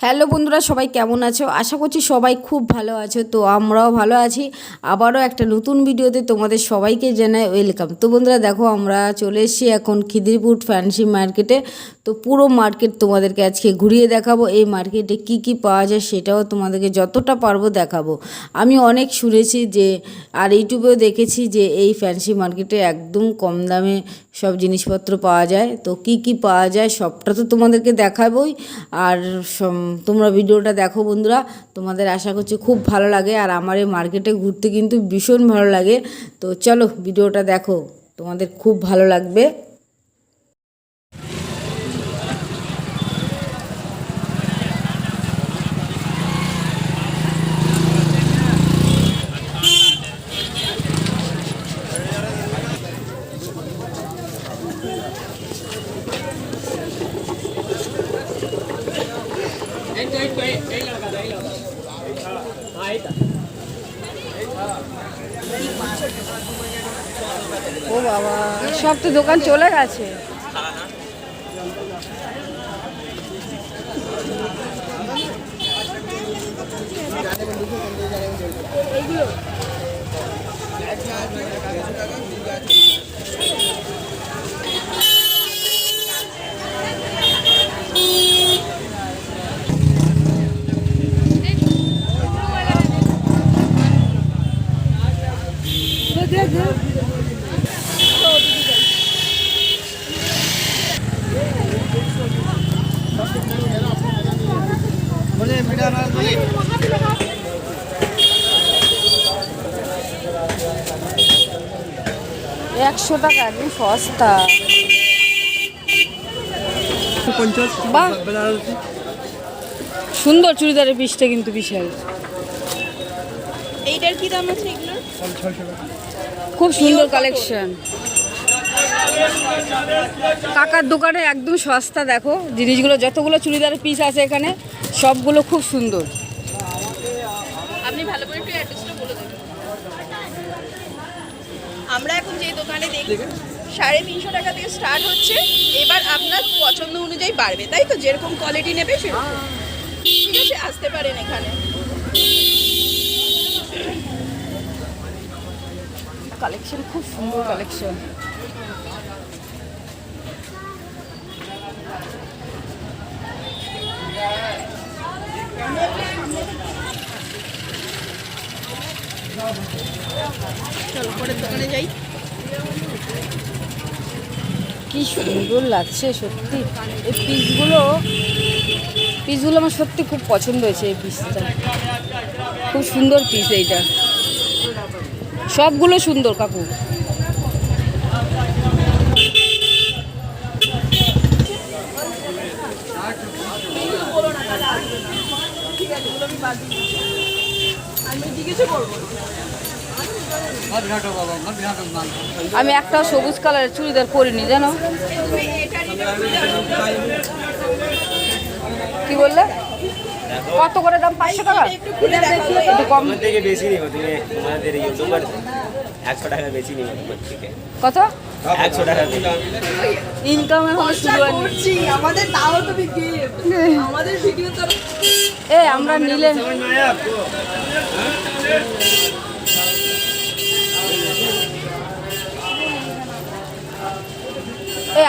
Hello বন্ধুরা, সবাই কেমন আছো? আশা করছি সবাই খুব ভালো আছো। তো আমরাও ভালো আছি। আবারও একটা নতুন ভিডিওতে তোমাদের সবাইকে জানাই ওয়েলকাম তো বন্ধুরা, দেখো আমরা চলে এসেছি এখন খিদিরপুর ফ্যান্সি মার্কেটে তো পুরো মার্কেট তোমাদেরকে আজকে ঘুরিয়ে দেখাবো। এই মার্কেটে কি কি পাওয়া যায় সেটাও তোমাদেরকে যতটা পারব দেখাবো। আমি অনেক শুনেছি যে, আর ইউটিউবেও দেখেছি যে এই ফ্যান্সি মার্কেটে একদম কম দামে সব জিনিসপত্র পাওয়া যায়। তো কি কি পাওয়া যায় সবটা তো তোমাদেরকে দেখাবোই। আর তোমরা ভিডিওটা দেখো বন্ধুরা। তোমাদের আশা করছি খুব ভালো লাগে। আর আমার এই মার্কেটে ঘুরতে কিন্তু ভীষণ ভালো লাগে। তো চলো ভিডিওটা দেখো। তোমাদের খুব ভালো লাগবে। ও বাবা সব তো দোকান চলে গেছে। একশো টাকা একদম সস্তা। বাহ। সুন্দর চুড়িদারের পিসটা কিন্তু বিশাল। এইটার কি দাম আছে এগুলোর খুব সুন্দর কালেকশন। কাকার দোকানে একদম সস্তা দেখো। জিনিসগুলো যতগুলো চুড়িদারের পিস আছে এখানে সবগুলো খুব সুন্দর আপনি ভালো করে একটু অ্যাড্রেসটা বলে দেবেন আমরা এখন যে দোকানে দেখি সাড়ে তিনশো টাকা থেকে স্টার্ট হচ্ছে এবার আপনার পছন্দ অনুযায়ী বাড়বে তাই তো? যেরকম কোয়ালিটি নেবে সেরকম। ঠিক আছে আসতে পারেন এখানে। কালেকশন খুব সুন্দর কালেকশন চলো পরের দোকানে যাই। কি সুন্দর লাগছে, সত্যি। এই পিসগুলো পিসগুলো আমার সত্যি খুব পছন্দ হয়েছে এই পিসটা। খুব সুন্দর পিস এইটা। সবগুলো সুন্দর, কাকু। আমি জিজ্ঞেস করব আমি একটা সবুজ কালারের চুড়িদার পরিনি জানো? কি বললে? কত করে দাম? পাঁচশো টাকা? একটু কম। থেকে বেশি নিব তুমি তোমাদের ইউটিউবার একশো টাকা বেশি নিব তোমার থেকে কত? একশো টাকা ইনকাম এখন শুরু করছি আমাদের তাও তুমি আমাদের ভিডিও তো এ আমরা নিলে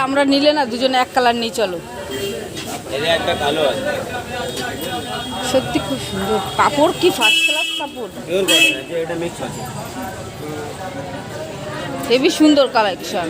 আমরা নিলে না দুজনে এক কালার নিয়ে চলো। এদের একটা কালো আছে। সত্যি খুব সুন্দর। কাপড় কি ফার্স্ট ক্লাস কাপড়? আছে সুন্দর কালেকশন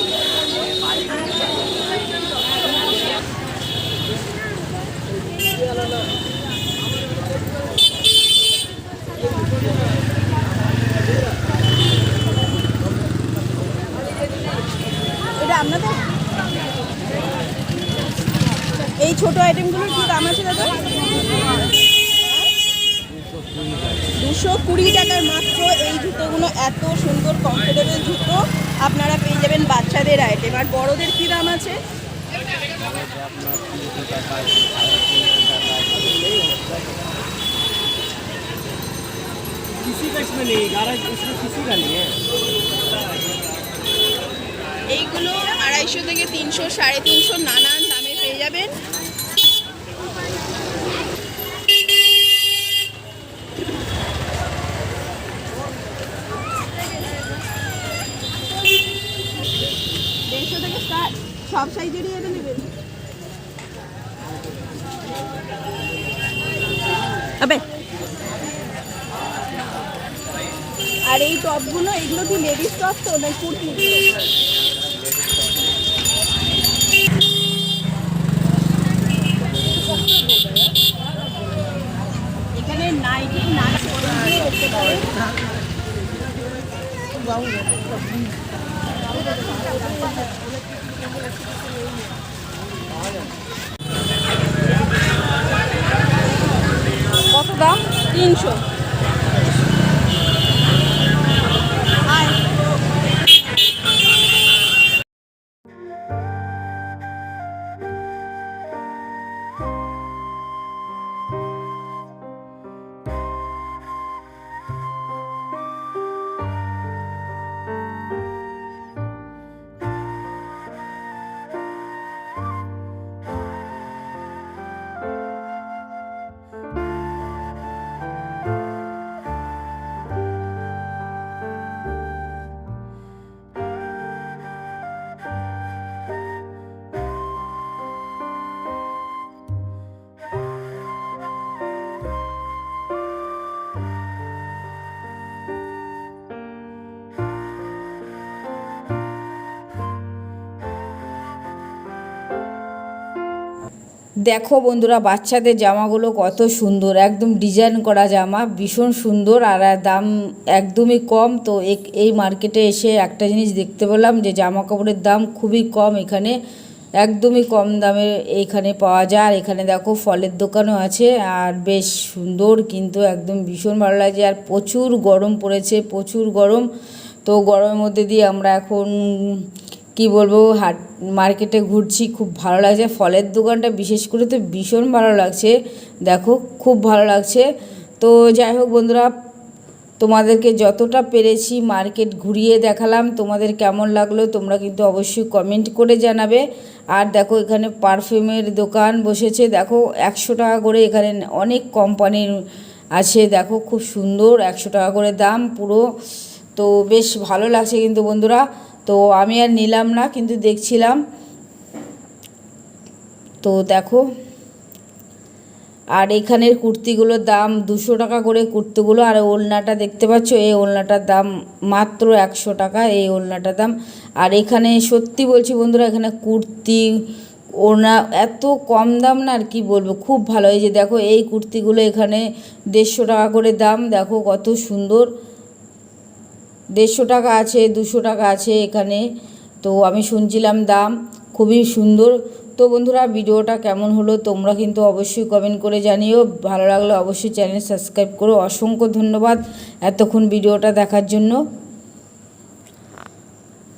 এটা আপনাদের এই ছোট আইটেমগুলোর কি দাম আছে দাদা দুশো কুড়ি টাকার মাত্র এই জুতোগুলো, এত সুন্দর কমফোর্টেবল জুতো। আপনারা পেয়ে যাবেন বাচ্চাদের আইটেম আর বড়দের কী দাম আছে? এইগুলো আড়াইশো থেকে তিনশো, সাড়ে তিনশো নানান দামে পেয়ে যাবেন। দেড়শো থেকে স্টার্ট সব সাইজেরই এটা নেবেন আর এই টপগুলো এগুলো কি লেডিস টপ তো না কুর্তি এখানে নাইটি নাইট দেখতে পারেন কত দাম? তিনশো। দেখো বন্ধুরা, বাচ্চাদের জামাগুলো কত সুন্দর, একদম ডিজাইন করা জামা, ভীষণ সুন্দর আর দাম একদমই কম। তো এই মার্কেটে এসে একটা জিনিস দেখতে পেলাম যে জামা কাপড়ের দাম খুবই কম এখানে, একদমই কম দামে এইখানে পাওয়া যায়। আর এখানে দেখো ফলের দোকানও আছে আর বেশ সুন্দর কিন্তু একদম ভীষণ ভালো লাগছে। আর প্রচুর গরম পড়েছে, প্রচুর গরম। তো গরমের মধ্যে দিয়ে আমরা এখন কি বলব, হাট মার্কেটে ঘুরছি, খুব ভালো লাগছে। ফলের দোকানটা বিশেষ করে তো ভীষণ ভালো লাগছে। দেখো, খুব ভালো লাগছে। তো যাই হোক বন্ধুরা, তোমাদেরকে যতটা পেরেছি মার্কেট ঘুরিয়ে দেখালাম, তোমাদের কেমন লাগল তোমরা কিন্তু অবশ্যই কমেন্ট করে জানাবে। আর দেখো, এখানে পারফিউমের দোকান বসেছে। দেখো, একশো টাকা করে এখানে অনেক কোম্পানির আছে। দেখো, খুব সুন্দর, একশো টাকা করে দাম পুরো। তো বেশ ভালো লাগছে কিন্তু বন্ধুরা। তো আমি আর নিলাম না, কিন্তু দেখছিলাম। তো দেখো, আর এখানের কুর্তিগুলোর দাম দুশো টাকা করে কুর্তিগুলো, আর ওলনাটা দেখতে পাচ্ছ, এই ওলনাটার দাম মাত্র একশো টাকা, এই ওলনাটার দাম। আর এখানে সত্যি বলছি বন্ধুরা, এখানে কুর্তি, ওড়না এত কম দাম না, আর কি বলব, খুব ভালো। যে দেখো, এই কুর্তিগুলো এখানে দেড়শো টাকা করে দাম, দেখো কত সুন্দর। দেড়শো টাকা আছে, দুশো টাকা আছে এখানে। তো আমি শুনছিলাম দাম, খুবই সুন্দর। তো বন্ধুরা, ভিডিওটা কেমন হলো তোমরা কিন্তু অবশ্যই কমেন্ট করে জানিও। ভালো লাগলে অবশ্যই চ্যানেল সাবস্ক্রাইব করো। অসংখ্য ধন্যবাদ এতক্ষণ ভিডিওটা দেখার জন্য।